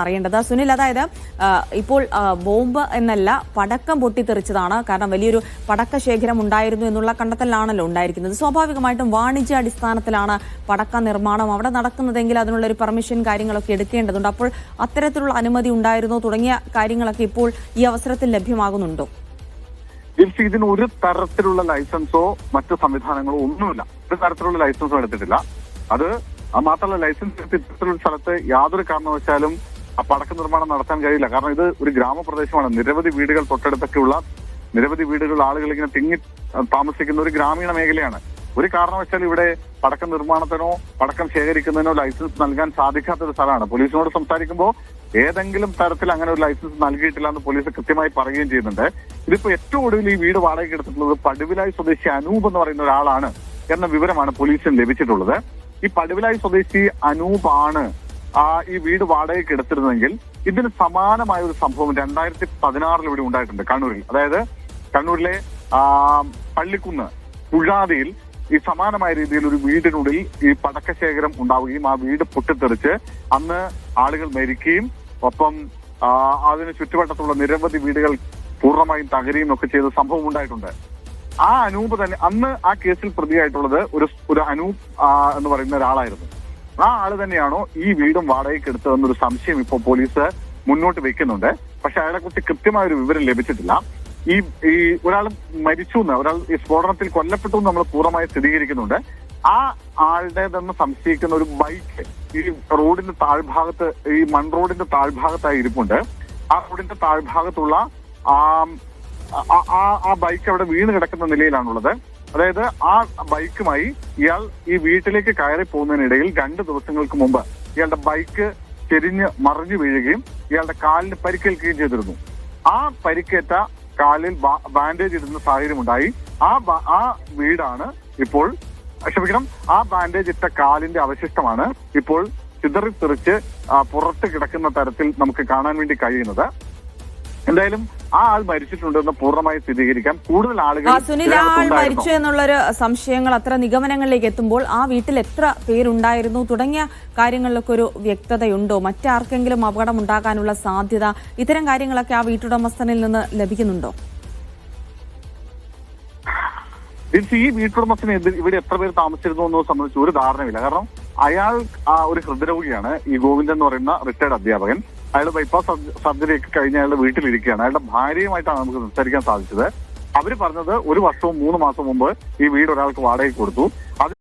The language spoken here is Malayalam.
അറിയേണ്ടത്. സുനിൽ അതായത് ഇപ്പോൾ ബോംബ് എന്നല്ല പടക്കം പൊട്ടിത്തെറിച്ചതാണ്. കാരണം വലിയൊരു പടക്ക ശേഖരം ഉണ്ടായിരുന്നു എന്നുള്ള കണ്ടെത്തലാണല്ലോ ഉണ്ടായിരിക്കുന്നത്. സ്വാഭാവികമായിട്ടും വാണിജ്യ അടിസ്ഥാനത്തിലാണ് പടക്ക നിർമ്മാണം അവിടെ നടക്കുന്നതെങ്കിൽ അതിനുള്ള ഒരു പെർമിഷൻ കാര്യങ്ങളൊക്കെ എടുക്കേണ്ടതുണ്ട്. അപ്പോൾ അത്തരത്തിലുള്ള അനുമതി ഉണ്ടായിരുന്നോ? തുടങ്ങിയ കാര്യങ്ങളൊക്കെ ഇപ്പോൾ ഈ അവസരത്തിൽ ലഭ്യമാകുന്നുണ്ടോ? ഇതിന് ഒരു തരത്തിലുള്ള ലൈസൻസോ മറ്റു സംവിധാനങ്ങളോ ഒന്നുമില്ല. ഒരു തരത്തിലുള്ള ലൈസൻസോ എടുത്തിട്ടില്ല. അത് മാത്രമല്ല ലൈസൻസ് എടുത്ത് ഇത്തരത്തിലുള്ള സ്ഥലത്ത് യാതൊരു കാരണവശാലും പടക്ക നിർമ്മാണം നടത്താൻ കഴിയില്ല. കാരണം ഇത് ഒരു ഗ്രാമപ്രദേശമാണ്. നിരവധി വീടുകൾ തൊട്ടടുത്തൊക്കെയുള്ള നിരവധി വീടുകൾ ആളുകൾ ഇങ്ങനെ തിങ്ങി താമസിക്കുന്ന ഒരു ഗ്രാമീണ മേഖലയാണ്. ഒരു കാരണവശാലും ഇവിടെ പടക്കം നിർമ്മാണത്തിനോ പടക്കം ശേഖരിക്കുന്നതിനോ ലൈസൻസ് നൽകാൻ സാധിക്കാത്ത ഒരു സ്ഥലമാണ്. പോലീസിനോട് സംസാരിക്കുമ്പോൾ ഏതെങ്കിലും തരത്തിൽ അങ്ങനെ ഒരു ലൈസൻസ് നൽകിയിട്ടില്ല എന്ന് പോലീസ് കൃത്യമായി പറയുകയും ചെയ്യുന്നുണ്ട്. ഇതിപ്പോ ഏറ്റവും ഒടുവിൽ ഈ വീട് വാടകയ്ക്ക് എടുത്തിട്ടുള്ളത് പടുവിലായി സ്വദേശി അനൂപ് എന്ന് പറയുന്ന ഒരാളാണ് എന്ന വിവരമാണ് പോലീസിന് ലഭിച്ചിട്ടുള്ളത്. ഈ പടുവിലായി സ്വദേശി അനൂപാണ് ഈ വീട് വാടകയ്ക്ക് എടുത്തിരുന്നെങ്കിൽ ഇതിന് സമാനമായ ഒരു സംഭവം രണ്ടായിരത്തി പതിനാറിൽ ഇവിടെ ഉണ്ടായിട്ടുണ്ട് കണ്ണൂരിൽ. അതായത് കണ്ണൂരിലെ ആ, പള്ളിക്കുന്ന് പുഴാതിയിൽ ഈ സമാനമായ രീതിയിൽ ഒരു വീടിനുള്ളിൽ ഈ പടക്കശേഖരം ഉണ്ടാവുകയും ആ വീട് പൊട്ടിത്തെറിച്ച് അന്ന് ആളുകൾ മരിക്കുകയും ഒപ്പം ആ, അതിന് ചുറ്റുവട്ടത്തുള്ള നിരവധി വീടുകൾ പൂർണമായും തകരുകയും ഒക്കെ ചെയ്ത സംഭവം ഉണ്ടായിട്ടുണ്ട്. ആ അനൂപ് തന്നെ അന്ന് ആ കേസിൽ പ്രതിയായിട്ടുള്ളത് ഒരു ഒരു അനൂപ് എന്ന് പറയുന്ന ഒരാളായിരുന്നു. ആ ആൾ തന്നെയാണോ ഈ വീടും വാടകയ്ക്ക് എടുത്തതെന്നൊരു സംശയം ഇപ്പോൾ പോലീസ് മുന്നോട്ട് വെക്കുന്നുണ്ട്. പക്ഷെ അയാളെ കുറിച്ച് കൃത്യമായ ഒരു വിവരം ലഭിച്ചിട്ടില്ല. ഈ ഈ ഒരാൾ മരിച്ചു എന്ന് ഒരാൾ ഈ സ്ഫോടനത്തിൽ കൊല്ലപ്പെട്ടു എന്ന് നമ്മൾ പൂർണമായി സ്ഥിരീകരിക്കുന്നുണ്ട്. ആ ആളുടേതെന്ന് സംശയിക്കുന്ന ഒരു ബൈക്ക് ഈ റോഡിന്റെ താഴ്ഭാഗത്ത് ഈ മൺ റോഡിന്റെ താഴ്ഭാഗത്തായി ഇരിപ്പുണ്ട്. ആ റോഡിന്റെ താഴ്ഭാഗത്തുള്ള ആ ആ- ബൈക്ക് അവിടെ വീണ് കിടക്കുന്ന നിലയിലാണുള്ളത്. അതായത് ആ ബൈക്കുമായി ഇയാൾ ഈ വീട്ടിലേക്ക് കയറി പോകുന്നതിനിടയിൽ രണ്ട് ദിവസങ്ങൾക്ക് മുമ്പ് ഇയാളുടെ ബൈക്ക് ചെരിഞ്ഞ് മറിഞ്ഞു വീഴുകയും ഇയാളുടെ കാലിന് പരിക്കേൽക്കുകയും ചെയ്തിരുന്നു. ആ പരിക്കേറ്റ കാലിൽ ബാൻഡേജ് ഇടുന്ന സാഹചര്യം ഉണ്ടായി. ആ ആ വീടാണ് ഇപ്പോൾ ക്ഷമിക്കണം ആ ബാൻഡേജ് ഇട്ട കാലിന്റെ അവശിഷ്ടമാണ് ഇപ്പോൾ ചിതറിത്തെറിച്ച് പുറത്ത് കിടക്കുന്ന തരത്തിൽ നമുക്ക് കാണാൻ വേണ്ടി കഴിയുന്നത്. എന്തായാലും ആ ആൾ മരിച്ചിട്ടുണ്ടെന്ന് പൂർണമായി സ്ഥിരീകരിക്കാം. കൂടുതൽ ആളുകൾ സുനിൽ ആൾ? മരിച്ചു എന്നുള്ളൊരു സംശയങ്ങൾ അത്ര നിഗമനങ്ങളിലേക്ക് എത്തുമ്പോൾ ആ വീട്ടിൽ എത്ര പേരുണ്ടായിരുന്നു തുടങ്ങിയ കാര്യങ്ങളിലൊക്കെ ഒരു വ്യക്തതയുണ്ടോ? മറ്റാർക്കെങ്കിലും അപകടം ഉണ്ടാകാനുള്ള സാധ്യത ഇത്തരം കാര്യങ്ങളൊക്കെ ആ വീട്ടുടമസ്ഥനിൽ നിന്ന് ലഭിക്കുന്നുണ്ടോ? ഈ വീട്ടുടമസ്ഥന് ഇവിടെ എത്ര പേര് താമസിച്ചിരുന്നു എന്നത് സംബന്ധിച്ച് ഒരു ധാരണയില്ല കാരണം അയാൾ ആ ഒരു ഹൃദ്രോഗിയാണ്. ഈ ഗോവിന്ദൻ എന്ന് പറയുന്ന റിട്ടയർഡ് അധ്യാപകൻ. അയാൾ ബൈപ്പാസ് സർജറി ഒക്കെ കഴിഞ്ഞ് അയാളുടെ വീട്ടിലിരിക്കുകയാണ്. അയാളുടെ ഭാര്യയുമായിട്ടാണ് നമുക്ക് സംസാരിക്കാൻ സാധിച്ചത്. അവർ പറഞ്ഞത് ഒരു വർഷവും മൂന്ന് മാസം മുമ്പ് ഈ വീട് ഒരാൾക്ക് വാടകയ്ക്ക് കൊടുത്തു. അത്